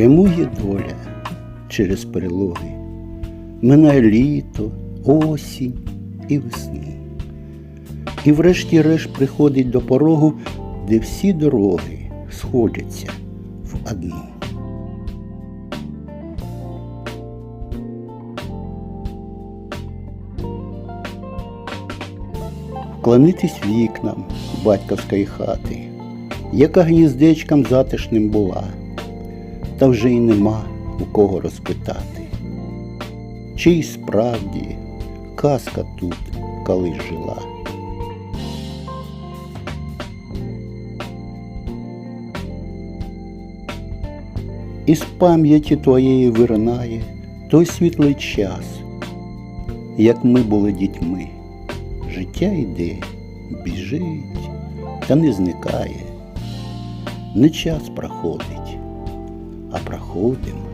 Прямує доля через перелоги, минає літо, осінь і весну. І врешті-решт приходить до порогу, де всі дороги сходяться в одну. Вклонитись вікнам батьківської хати, яка гніздечком затишним була, та вже й нема у кого розпитати. Чи й справді казка тут колись жила. Із пам'яті твоєї виринає той світлий час, як ми були дітьми. Життя йде, біжить та не зникає. Не час проходить, а проходимо